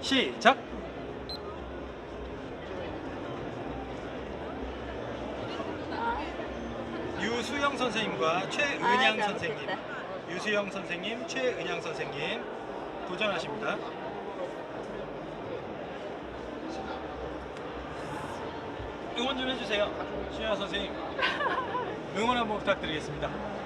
시작. 유수영 선생님과 최은양 아, 선생님. 유수영 선생님, 최은양 선생님 도전하십니다. 응원 좀 해주세요, 수영 선생님. 응원 한번 부탁드리겠습니다.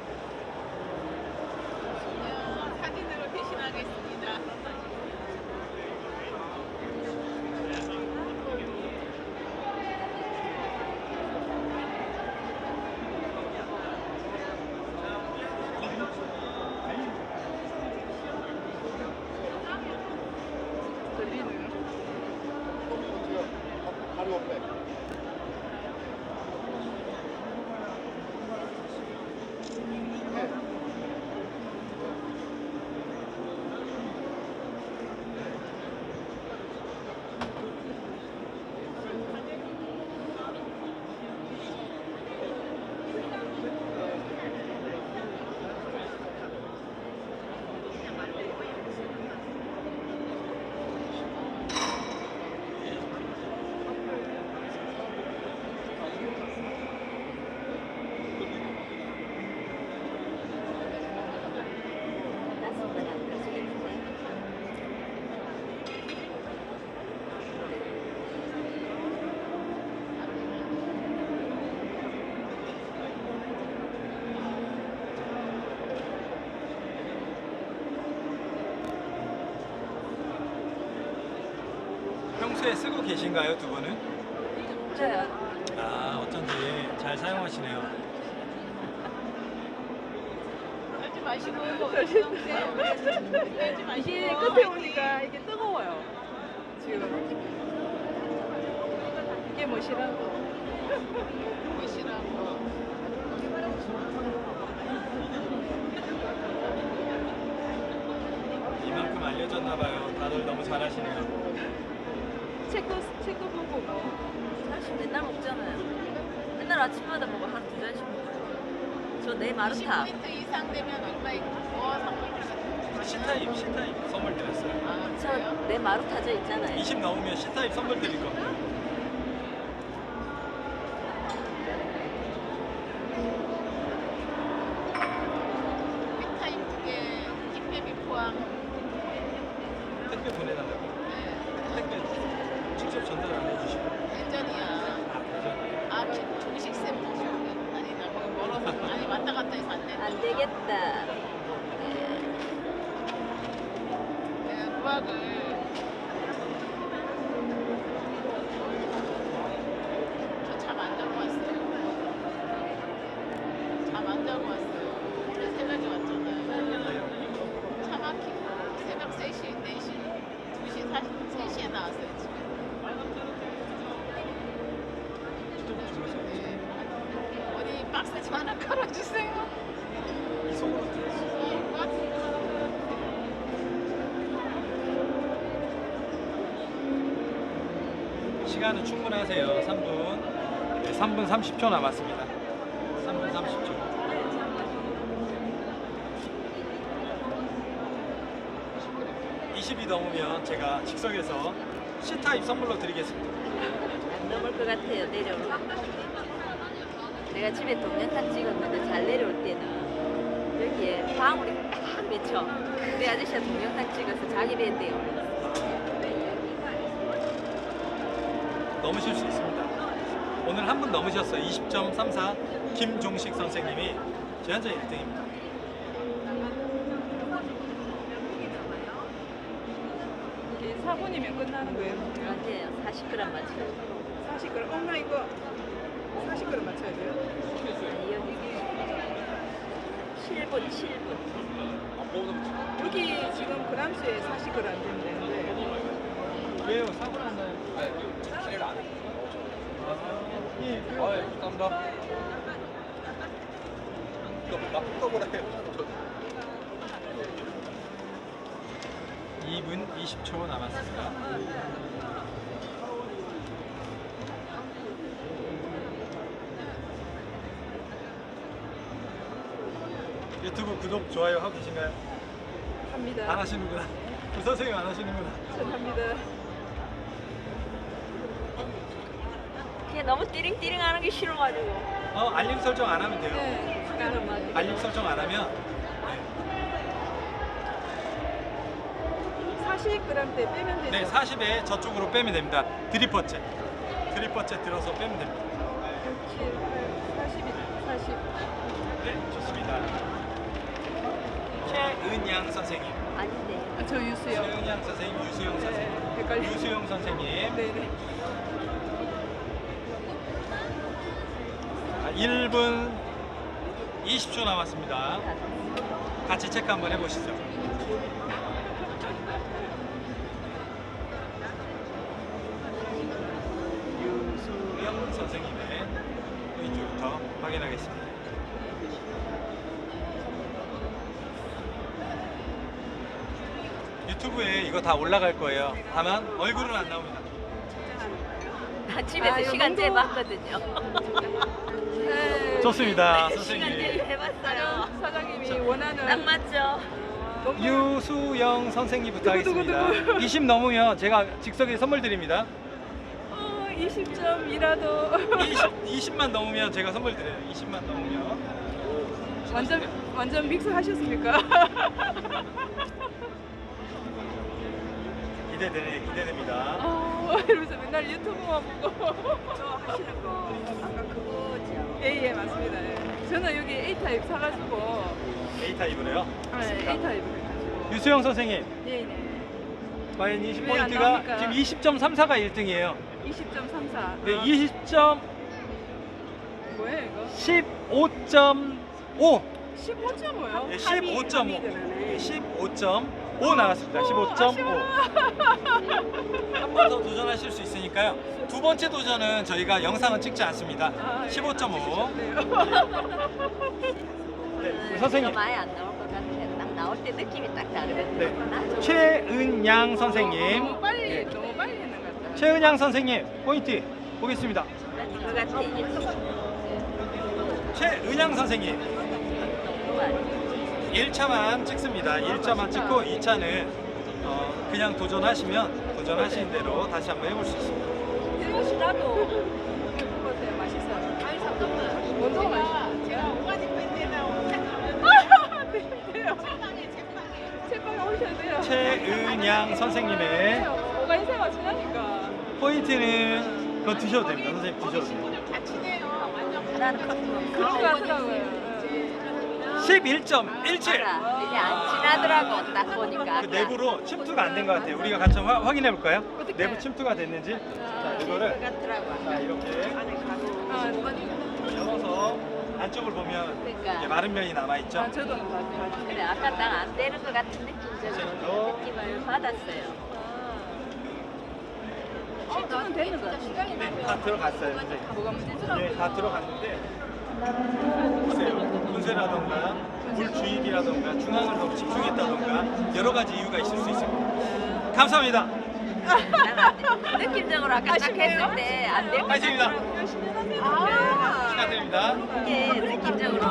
хлопець. 평소에 쓰고 계신가요, 두 분은? 저요. 아, 어쩐지 잘 사용하시네요. 떨지 마시고 떨지 마시고 이게 끝에 오니까 이게 뜨거워요. 지금 이게 뭐시라고? 보시라고. 이만큼 알려졌나 봐요. 다들 너무 잘하시네요. 체크 체크 보고 뭐. 사실 맨날 먹잖아요. 맨날 아침마다 먹어 한 두 잔씩 먹어요. 저 내 마르타. 20포인트 이상 되면 얼마 있고 뭐 선물 주시는 C타입, C타입 선물 드렸어요. 아, 저 그래요? 내 마르타저 있잖아요. 20 넘으면 C타입 선물 드릴 겁니다. 빅타임 두개 힙베비 포함. 택배 보내달라고. 네. 택배 직접 전달 안 해주시고. 대전이야. 아, 대전. 아, 저 중식 쌤 아니 나 거기 멀어서 아니 왔다 갔다 해서 안 돼. 안 되겠다. 네. 내가 구학을 저 잠 안 자고 왔어요. 잠 안 자고 왔어요. 오늘 새벽에 왔잖아요. 차 막히고 새벽 3시, 4시, 2시, 4시, 3시에 나왔어요 집에. 네. 어디 박스 좀 하나 깔아주세요. 이 속으로 박스. 시간은 충분하세요. 3분. 네, 3분 30초 남았습니다. 3분 30초. (20이) 넘으면 제가 즉석에서 C타입 선물로 드리겠습니다. 안 넘을 것 같아요. 내려오면. 내가 집에 동영상 찍었는데 잘 내려올 때는 여기에 방울이 딱 맺혀. 근데 아저씨가 동영상 찍어서 자기 배에 떼요. 넘으실 수 있습니다. 오늘 한 분 넘으셨어요. 20.34 김종식 선생님이 제 현재 1등입니다. 이게 4분이면 끝나는 거예요. 맞아요. 40g 맞춰요. 40g. 엄마 이거 40g 맞춰야 돼요? 아니, 여기 7분, 7분. 여기 지금 그람수에 40g 되면 되는데 왜요? 사고 났나요? 기회를 안 해. 예, 그래요. 아, 예, 감사합니다. 이거 거보다 해요. 저 2분 20초 남았습니다. 유튜브 구독, 좋아요 하고 계신가요? 합니다. 안 하시는구나. 우리 선생님 안 하시는구나. 감사합니다. 그냥 너무 띠링띠링 하는 게 싫어가지고. 어, 알림 설정 안 하면 돼요. 네, 많이. 알림 설정 안 하면 40g 때 빼면 되죠. 네, 40에 저쪽으로 빼면 됩니다. 드리퍼째. 드리퍼째 들어서 빼면 됩니다. 67, 40, 40. 네, 좋습니다. 최은양 선생님. 아닌데. 아, 저 유수요. 최은양 선생님, 유수영 선생님. 네, 헷갈려. 유수영 선생님. 네네. 아, 1분 20초 남았습니다. 같이 체크 한번 해보시죠. 유수영 선생님의 왼쪽부터 확인하겠습니다. 유튜브에 이거 다 올라갈 거예요. 다만 얼굴은 안 나옵니다. 나 집에서 아, 시간제 봤거든요. 네. 좋습니다, 시간제 선생님. 해봤어요. 사장님이 원하는 딱 맞죠? 유수영 선생님부터 하겠습니다. 두구두구두구. 20 넘으면 제가 즉석에 선물 드립니다. 어, 20점이라도 20, 만 넘으면 제가 선물 드려요. 20만 넘으면. 완전 완전 믹스 하셨습니까? 기대되네, 기대됩니다. 어, 이러면서 맨날 유튜브만 보고 저 하시는 거 아까 그거죠. 예, 예, 맞습니다. 예. 저는 여기 A타입 사가지고 A 타입으로요. 네, A타입 유수영 선생님, 네, 네. 과연 20 왜안 포인트가 나옵니까? 지금 20.34가 1등이에요. 20.34 네, 20점 뭐예요 이거? 15.5. 15.5요? 네, 15.5. 15.5 나왔습니다. 15.5. 한 번 더 도전하실 수 있으니까요. 두 번째 도전은 저희가 영상은 찍지 않습니다. 아, 예. 15.5. 네. 네, 선생님. 많이 안 나올 것 같아. 딱 나올 때 느낌이 딱 다르거든요. 네. 최은양 선생님. 너무 빨리 너무 빨리 했는 것 같아요. 최은양 선생님 포인트 보겠습니다. 난 이거 같아 이게. 최은양 선생님. 1차만 찍습니다. 1차만 찍고 2차는 어, 그냥 도전하시면 도전하시는 대로 다시 한번 해볼 수 있습니다. 이것이 나도 이렇게 먹어보세요. 맛있어요. 아니 잠깐만. 뭔가 제가 제가 오가지 밴드라고 네, 돼요. 책방에 책방에. 책방에 오셔야 돼요. 최은양 선생님의 뭐가 인생과 지나니까. 포인트는 그거 드셔도 됩니다. 선생님 드셔도 돼요. 친구들 다 친해요. 완전 나는 그런 거 같더라고요. 11.17. 알아. 이게 안 지나더라고 딱 보니까. 그 내부로 침투가 안 된 것 같아요. 우리가 같이 한번 확인해 볼까요? 내부 침투가 됐는지. 자, 것 이거를 같더라고. 자, 이렇게. 아, 열어서 안쪽을 보면 그러니까. 이게 마른 면이 남아 있죠. 아, 저도. 그래 아까 딱 안 되는 것 같은 느낌적으로 느낌을 받았어요. 어, 저는 되는 것 같아요. 네, 다 들어갔어요, 선생님. 뭐가 문제더라고요. 네, 다 들어갔는데 보세요. 분쇄라던가 물 주입이라던가 중앙을 너무 집중했다던가 여러 가지 이유가 있을 수 있습니다. 감사합니다. 난안 돼. 느낌적으로 아까 딱 아쉽네요. 했을 때 안될것 파이팅입니다. 같더라고. 열심히 하세요. 아. 축하드립니다. 이게 느낌적으로